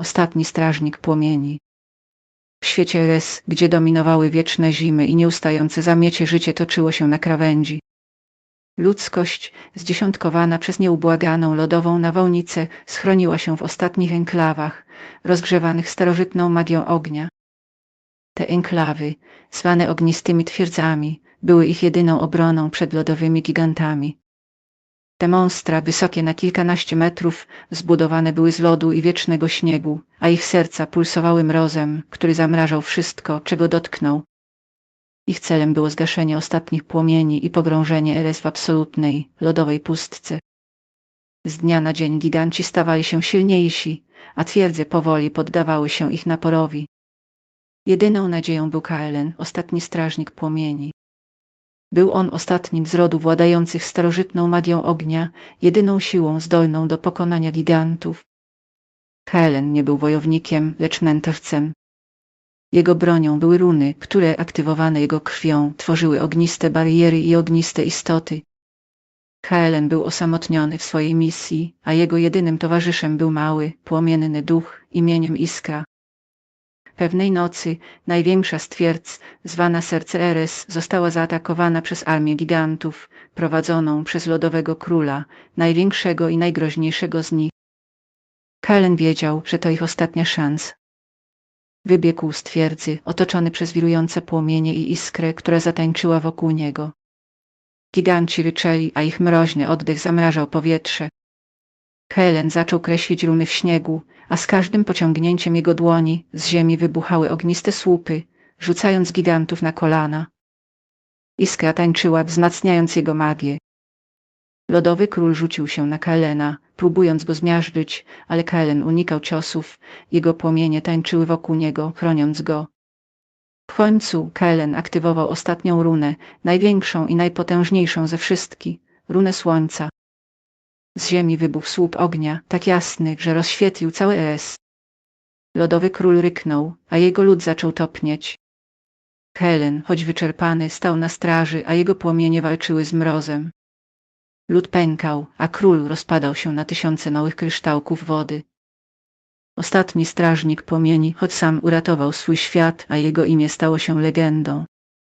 ostatni strażnik płomieni. W świecie Res, gdzie dominowały wieczne zimy i nieustające zamiecie życie toczyło się na krawędzi. Ludzkość, zdziesiątkowana przez nieubłaganą lodową nawałnicę, schroniła się w ostatnich enklawach, rozgrzewanych starożytną magią ognia. Te enklawy, zwane ognistymi twierdzami, były ich jedyną obroną przed lodowymi gigantami. Te monstra, wysokie na kilkanaście metrów, zbudowane były z lodu i wiecznego śniegu, a ich serca pulsowały mrozem, który zamrażał wszystko, czego dotknął. Ich celem było zgaszenie ostatnich płomieni i pogrążenie Eres w absolutnej, lodowej pustce. Z dnia na dzień giganci stawali się silniejsi, a twierdze powoli poddawały się ich naporowi. Jedyną nadzieją był Kaelen, ostatni strażnik płomieni. Był on ostatnim z rodu władających starożytną magią ognia, jedyną siłą zdolną do pokonania gigantów. Helen nie był wojownikiem, lecz mędrcem. Jego bronią były runy, które aktywowane jego krwią tworzyły ogniste bariery i ogniste istoty. Helen był osamotniony w swojej misji, a jego jedynym towarzyszem był mały, płomienny duch imieniem Iskra. Pewnej nocy największa z twierdz, zwana Serce Eres, została zaatakowana przez armię gigantów, prowadzoną przez lodowego króla, największego i najgroźniejszego z nich. Kalen wiedział, że to ich ostatnia szansa. Wybiegł z twierdzy, otoczony przez wirujące płomienie i iskrę, która zatańczyła wokół niego. Giganci ryczeli, a ich mroźny oddech zamrażał powietrze. Helen zaczął kreślić runy w śniegu, a z każdym pociągnięciem jego dłoni z ziemi wybuchały ogniste słupy, rzucając gigantów na kolana. Iskra tańczyła, wzmacniając jego magię. Lodowy król rzucił się na Kaelena, próbując go zmiażdżyć, ale Kaelen unikał ciosów, jego płomienie tańczyły wokół niego, chroniąc go. W końcu Kaelen aktywował ostatnią runę, największą i najpotężniejszą ze wszystkich, runę słońca. Z ziemi wybuchł słup ognia, tak jasny, że rozświetlił cały Es. Lodowy król ryknął, a jego lud zaczął topnieć. Helen, choć wyczerpany, stał na straży, a jego płomienie walczyły z mrozem. Lód pękał, a król rozpadał się na tysiące małych kryształków wody. Ostatni strażnik płomieni, choć sam uratował swój świat, a jego imię stało się legendą,